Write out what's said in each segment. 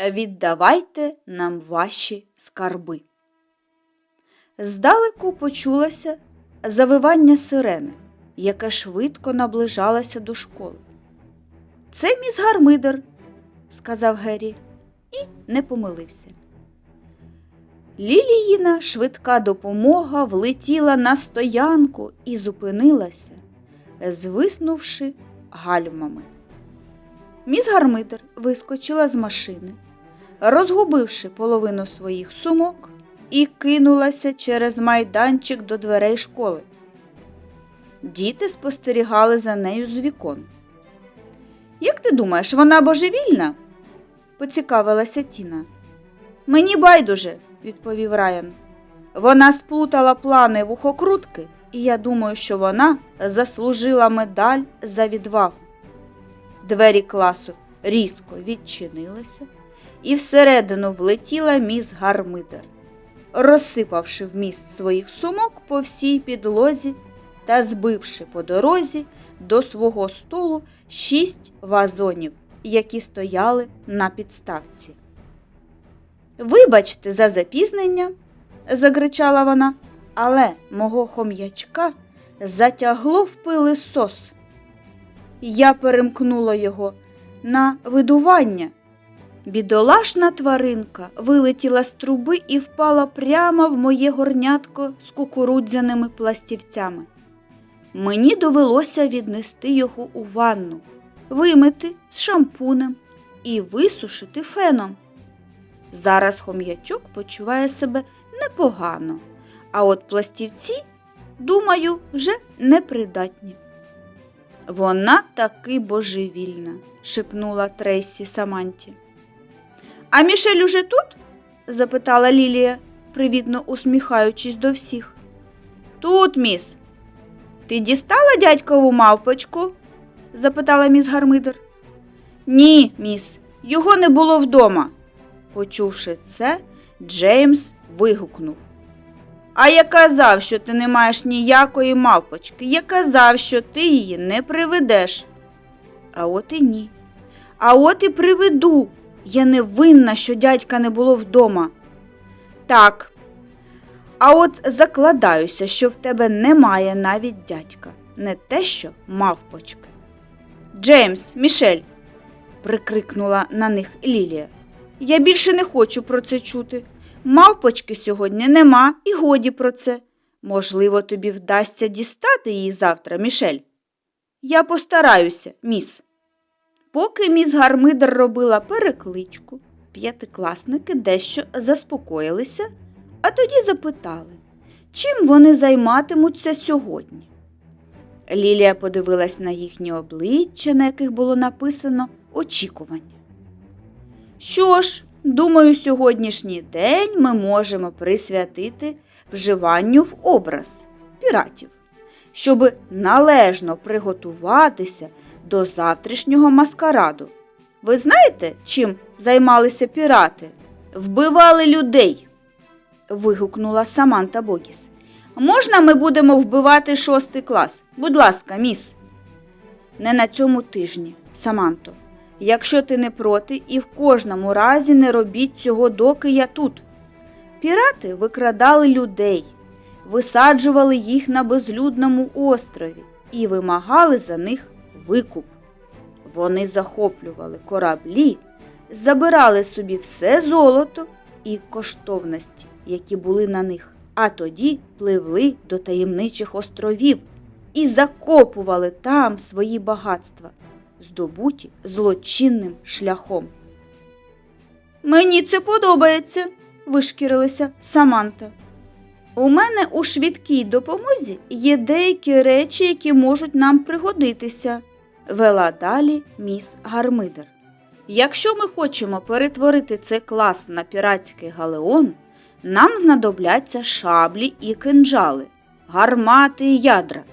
Віддавайте нам ваші скарби. Здалеку почулося завивання сирени, яке швидко наближалося до школи. Це міс Гармидер, сказав Геррі, і не помилився. Ліліїна швидка допомога влетіла на стоянку і зупинилася, звиснувши гальмами. Міс Гармидер вискочила з машини, розгубивши половину своїх сумок, і кинулася через майданчик до дверей школи. Діти спостерігали за нею з вікон. Як ти думаєш, вона божевільна? поцікавилася Тіна. Мені байдуже, відповів Райан. Вона сплутала плани вухокрутки, і я думаю, що вона заслужила медаль за відвагу. Двері класу різко відчинилися, і всередину влетіла міс Гармидер, розсипавши вміст своїх сумок по всій підлозі та збивши по дорозі до свого столу шість вазонів, які стояли на підставці. Вибачте за запізнення, закричала вона, але мого хом'ячка затягло в пилисос. Я перемкнула його на видування. Бідолашна тваринка вилетіла з труби і впала прямо в моє горнятко з кукурудзяними пластівцями. Мені довелося віднести його у ванну, вимити з шампунем і висушити феном. Зараз хом'ячок почуває себе непогано, а от пластівці, думаю, вже непридатні. Вона таки божевільна, шепнула Трейсі Саманті. А Мішель уже тут? запитала Лілія, привітно усміхаючись до всіх. Тут, міс. Ти дістала дядькову мавпочку? запитала міс Гармидер. Ні, міс, його не було вдома. Почувши це, Джеймс вигукнув. А я казав, що ти не маєш ніякої мавпочки. Я казав, що ти її не приведеш. А от і ні. А от і приведу. Я не винна, що дядька не було вдома. Так. А от закладаюся, що в тебе немає навіть дядька, не те, що мавпочки. Джеймс, Мішель, прикрикнула на них Лілія. Я більше не хочу про це чути. Мавпочки сьогодні нема, і годі про це. Можливо, тобі вдасться дістати її завтра, Мішель. Я постараюся, міс. Поки міс Гармидер робила перекличку, п'ятикласники дещо заспокоїлися, а тоді запитали, чим вони займатимуться сьогодні. Лілія подивилась на їхні обличчя, на яких було написано очікування. Що ж, думаю, сьогоднішній день ми можемо присвятити вживанню в образ піратів, щоб належно приготуватися до завтрашнього маскараду. Ви знаєте, чим займалися пірати? Вбивали людей. вигукнула Саманта Богіс. Можна ми будемо вбивати шостий клас? Будь ласка, міс. Не на цьому тижні, Саманто. Якщо ти не проти, і в кожному разі не робіть цього, доки я тут. Пірати викрадали людей, висаджували їх на безлюдному острові і вимагали за них викуп. Вони захоплювали кораблі, забирали собі все золото і коштовності, які були на них, а тоді пливли до таємничих островів і закопували там свої багатства, здобуті злочинним шляхом. Мені це подобається, вишкірилася Саманта. У мене у швидкій допомозі є деякі речі, які можуть нам пригодитися, вела далі міс Гармидер. Якщо ми хочемо перетворити цей клас на піратський галеон, нам знадобляться шаблі і кинджали, гармати і ядра.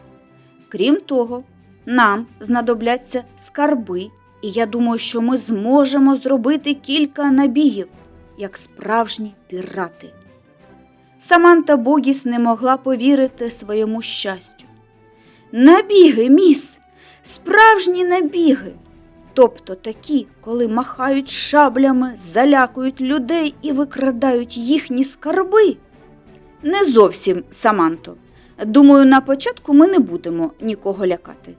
Крім того, нам знадобляться скарби, і я думаю, що ми зможемо зробити кілька набігів, як справжні пірати. Саманта Богіс не могла повірити своєму щастю. Набіги, міс, справжні набіги. Тобто такі, коли махають шаблями, залякують людей і викрадають їхні скарби. Не зовсім, Саманто. Думаю, на початку ми не будемо нікого лякати.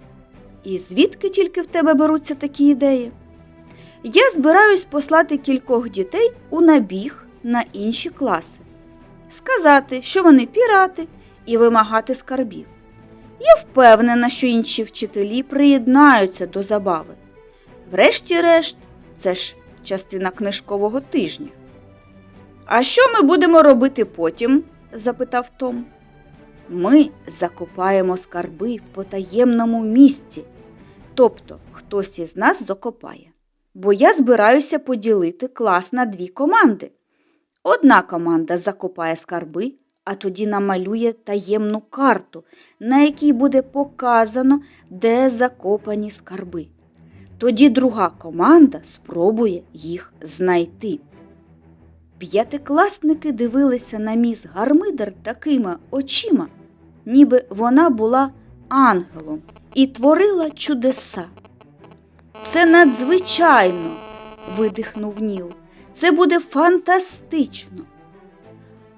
І звідки тільки в тебе беруться такі ідеї? Я збираюсь послати кількох дітей у набіг на інші класи, сказати, що вони пірати, і вимагати скарбів. Я впевнена, що інші вчителі приєднаються до забави. Врешті-решт, це ж частина книжкового тижня. А що ми будемо робити потім? запитав Том. Ми закопаємо скарби в потаємному місці. Тобто хтось із нас закопає. Бо я збираюся поділити клас на дві команди. Одна команда закопає скарби, а тоді намалює таємну карту, на якій буде показано, де закопані скарби. Тоді друга команда спробує їх знайти. П'ятикласники дивилися на міс Гармидер такими очима, ніби вона була ангелом і творила чудеса. Це надзвичайно, видихнув Ніл. Це буде фантастично.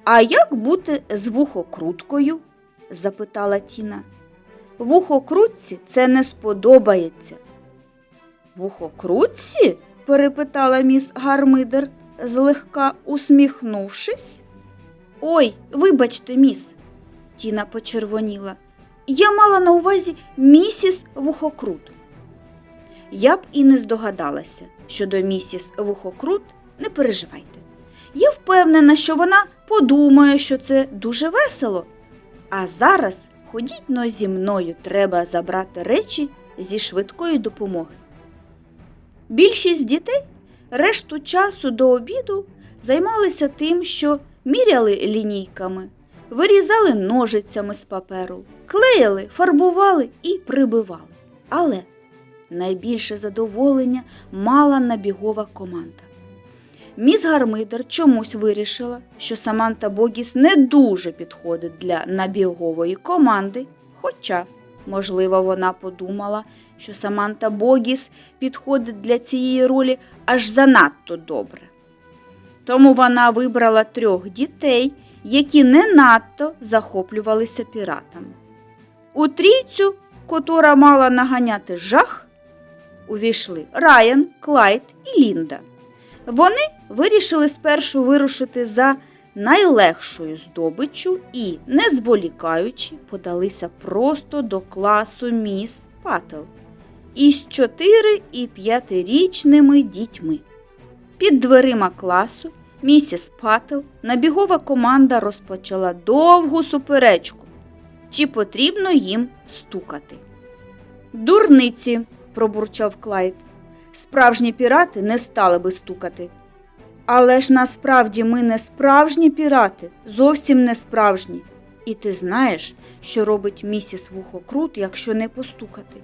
А як бути з вухокруткою? запитала Тіна. Вухокрутці це не сподобається. Вухокрутці? перепитала міс Гармидер, злегка усміхнувшись. Ой, вибачте, міс, Тіна почервоніла. Я мала на увазі місіс Вухокрут. Я б і не здогадалася щодо місіс Вухокрут, не переживайте. Я впевнена, що вона подумає, що це дуже весело. А зараз ходіть но зі мною, треба забрати речі зі швидкої допомоги. Більшість дітей решту часу до обіду займалися тим, що міряли лінійками, вирізали ножицями з паперу, клеїли, фарбували і прибивали. Але найбільше задоволення мала набігова команда. Міс Гармидер чомусь вирішила, що Саманта Богіс не дуже підходить для набігової команди, хоча, можливо, вона подумала, що Саманта Богіс підходить для цієї ролі аж занадто добре. Тому вона вибрала трьох дітей, які не надто захоплювалися піратами. У трійцю, котра мала наганяти жах, увійшли Райан, Клайд і Лінда. Вони вирішили спершу вирушити за найлегшою здобиччю і, не зволікаючи, подалися просто до класу міс Пател із 4 і 5-річними дітьми. Під дверима класу місіс Пател набігова команда розпочала довгу суперечку, чи потрібно їм стукати. Дурниці, пробурчав Клайд. Справжні пірати не стали би стукати. Але ж насправді ми не справжні пірати, зовсім не справжні. І ти знаєш, що робить місіс Вухокрут, якщо не постукати.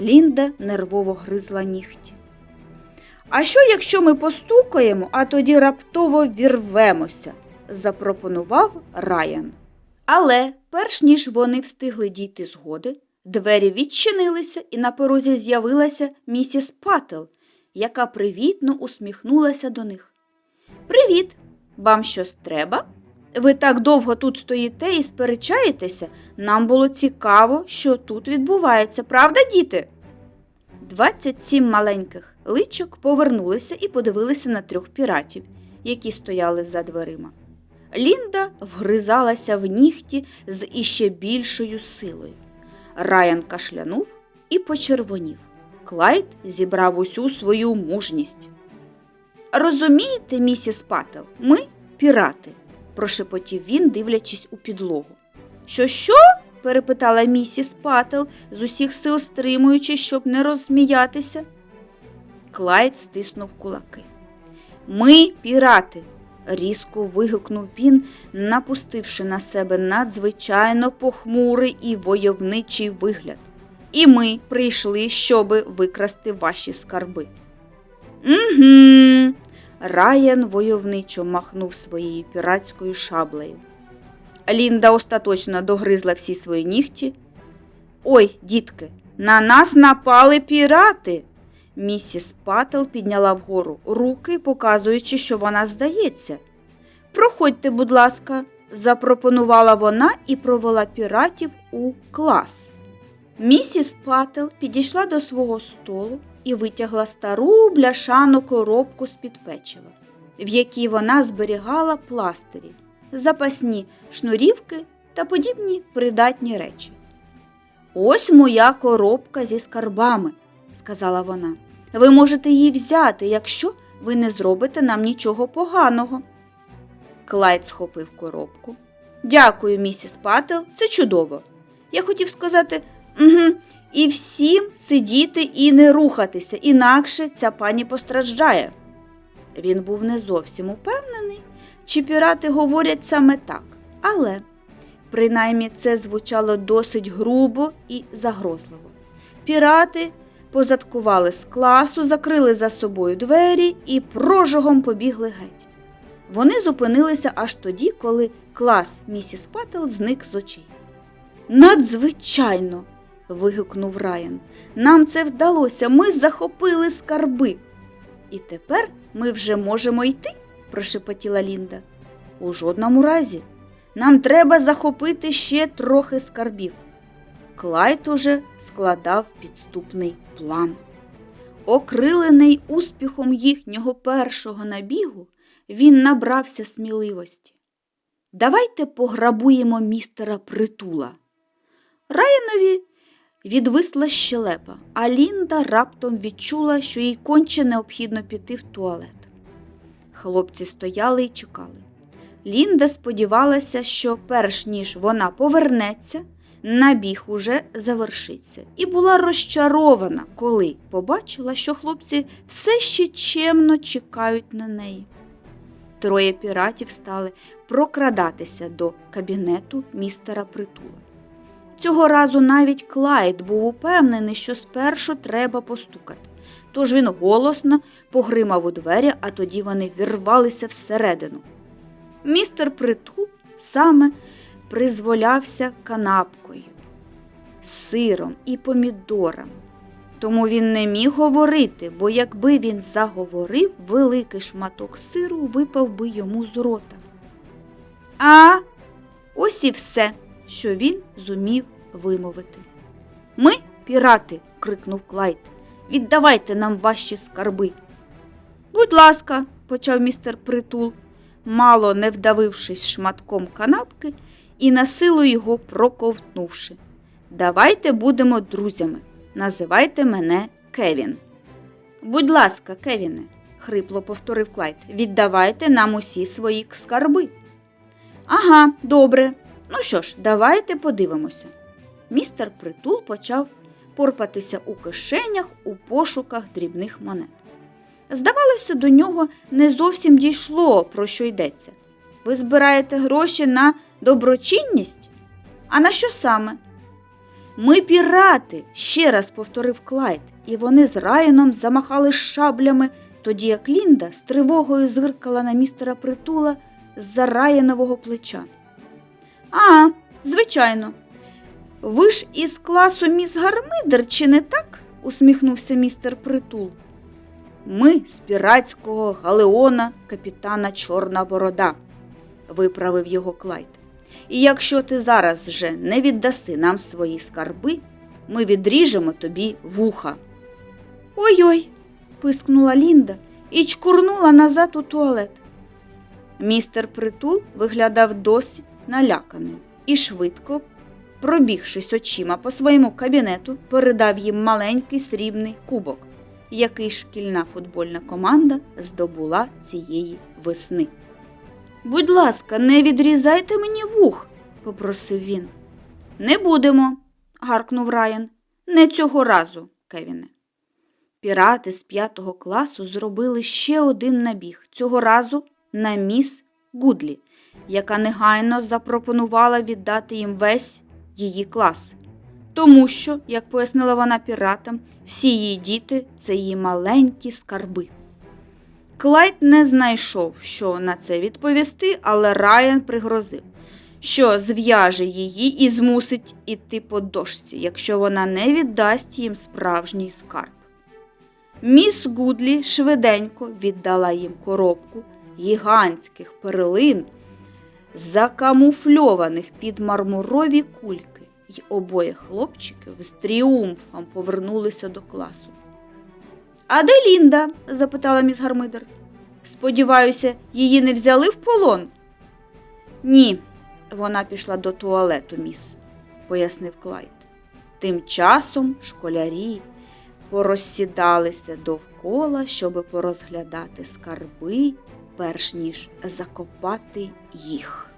Лінда нервово гризла нігті. А що, якщо ми постукаємо, а тоді раптово вірвемося? запропонував Райан. Але перш ніж вони встигли дійти згоди, двері відчинилися, і на порозі з'явилася місіс Пател, яка привітно усміхнулася до них. Привіт! Вам щось треба? Ви так довго тут стоїте і сперечаєтеся. Нам було цікаво, що тут відбувається, правда, діти? 27 маленьких личок повернулися і подивилися на трьох піратів, які стояли за дверима. Лінда вгризалася в нігті з іще більшою силою. Райан кашлянув і почервонів. Клайд зібрав усю свою мужність. Розумієте, місіс Пател, ми пірати, прошепотів він, дивлячись у підлогу. Що, що? перепитала місіс Пател, з усіх сил стримуючи, щоб не розсміятися. Клайд стиснув кулаки. Ми пірати, різко вигукнув він, напустивши на себе надзвичайно похмурий і войовничий вигляд. І ми прийшли, щоби викрасти ваші скарби. Угу. Раян войовничо махнув своєю піратською шаблею. Лінда остаточно догризла всі свої нігті. Ой, дітки, на нас напали пірати. Місіс Паттл підняла вгору руки, показуючи, що вона здається. Проходьте, будь ласка, запропонувала вона і провела піратів у клас. Місіс Паттл підійшла до свого столу і витягла стару бляшану коробку з-під печива, в якій вона зберігала пластирі, запасні шнурівки та подібні придатні речі. Ось моя коробка зі скарбами, сказала вона. Ви можете її взяти, якщо ви не зробите нам нічого поганого. Клайд схопив коробку. Дякую, місіс Паттл, це чудово. Я хотів сказати, угу, і всім сидіти і не рухатися, інакше ця пані постраждає. Він був не зовсім упевнений, чи пірати говорять саме так, але принаймні це звучало досить грубо і загрозливо. Пірати позадкували з класу, закрили за собою двері і прожогом побігли геть. Вони зупинилися аж тоді, коли клас місіс Паттл зник з очей. Надзвичайно. вигукнув Райан. Нам це вдалося, ми захопили скарби. І тепер ми вже можемо йти, прошепотіла Лінда. У жодному разі. Нам треба захопити ще трохи скарбів. Клайд уже складав підступний план. Окрилений успіхом їхнього першого набігу, він набрався сміливості. Давайте пограбуємо містера притула. Раянові відвисла щелепа, а Лінда раптом відчула, що їй конче необхідно піти в туалет. Хлопці стояли і чекали. Лінда сподівалася, що перш ніж вона повернеться, набіг уже завершиться, і була розчарована, коли побачила, що хлопці все ще чемно чекають на неї. Троє піратів стали прокрадатися до кабінету містера притула. Цього разу навіть Клайд був упевнений, що спершу треба постукати. Тож він голосно погримав у двері, а тоді вони вірвалися всередину. Містер притул саме призволявся канапкою, сиром і помідорами. Тому він не міг говорити, бо якби він заговорив, великий шматок сиру випав би йому з рота. А ось і все, що він зумів вимовити. Ми, пірати, крикнув Клайд, віддавайте нам ваші скарби. Будь ласка, почав містер притул, мало не вдавившись шматком канапки і на силу його проковтнувши. Давайте будемо друзями. Називайте мене Кевін. Будь ласка, Кевіне, хрипло повторив Клайд, віддавайте нам усі свої скарби. Ага, добре. Ну що ж, давайте подивимося. Містер притул почав порпатися у кишенях у пошуках дрібних монет. Здавалося, до нього не зовсім дійшло, про що йдеться. Ви збираєте гроші на доброчинність? А на що саме? Ми пірати, ще раз повторив Клайд, і вони з Райаном замахали шаблями, тоді як Лінда з тривогою зиркала на містера притула з-за Раянового плеча. А, звичайно. Ви ж із класу міс Гармидер, чи не так? усміхнувся містер притул. Ми з піратського галеона капітана Чорна Борода, виправив його Клайд. І якщо ти зараз же не віддаси нам свої скарби, ми відріжемо тобі вуха. Ой-ой, пискнула Лінда і чкурнула назад у туалет. Містер притул виглядав досить наляканим і швидко, пробігшись очима по своєму кабінету, передав їм маленький срібний кубок, який шкільна футбольна команда здобула цієї весни. Будь ласка, не відрізайте мені вух, попросив він. Не будемо, гаркнув Райан. Не цього разу, Кевіне. Пірати з п'ятого класу зробили ще один набіг, цього разу на міс Гудлі, яка негайно запропонувала віддати їм весь її клас. Тому що, як пояснила вона піратам, всі її діти це її маленькі скарби. Клайд не знайшов, що на це відповісти, але Райан пригрозив, що зв'яже її і змусить іти по дошці, якщо вона не віддасть їм справжній скарб. Міс Гудлі швиденько віддала їм коробку гігантських перлин, закамуфльованих під мармурові кульки, й обоє хлопчиків з тріумфом повернулися до класу. А де Лінда? запитала міс Гармидер. Сподіваюся, її не взяли в полон? Ні, вона пішла до туалету, міс, пояснив Клайд. Тим часом школярі порозсідалися довкола, щоби порозглядати скарби, перш ніж закопати їх.